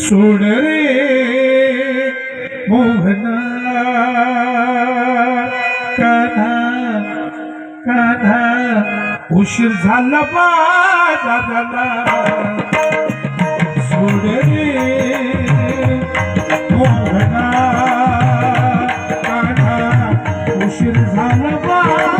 सोड रे मोहना कान्हा कान्हा उशीर झाला माझा झाला रे मोहना कान्हा उशीर झाला माझा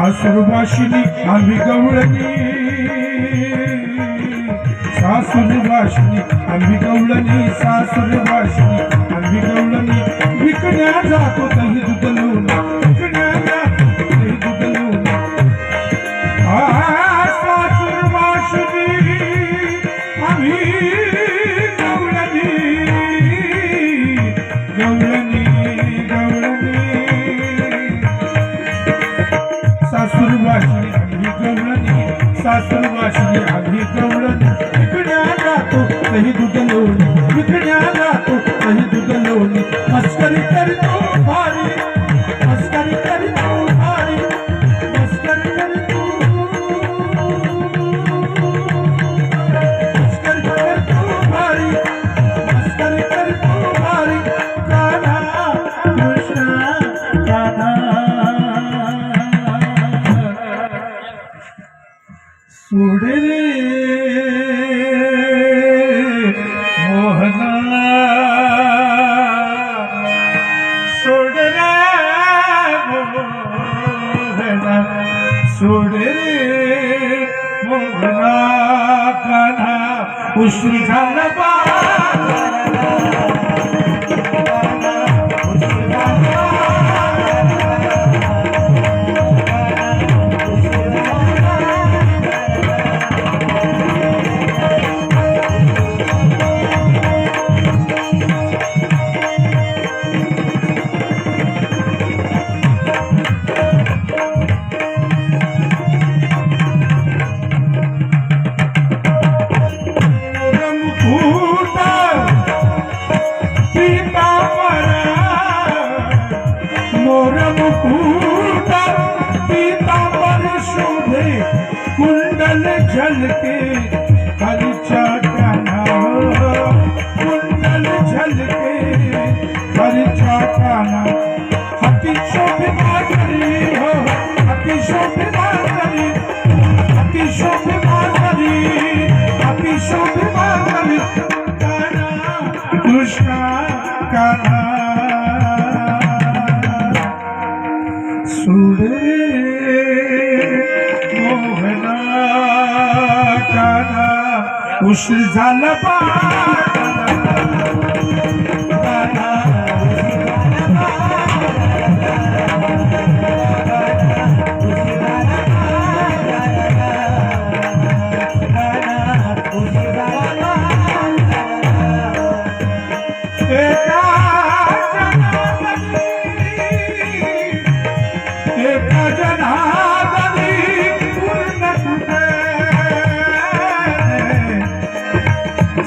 सासुरभाषिनी आम्ही गवळणी. सासुरभाषिनी आम्ही गवळणी. सासुरभाषिनी आम्ही गवळणी. विकण्या जातो सोडे मोहना. सोडे मोहना. सोडे मोहना. काना उशीर झाला बा झलके हरीच्या कानावर. कुंडल झलके हरीच्या काना हाती शोभिमा उशीर झाला बा.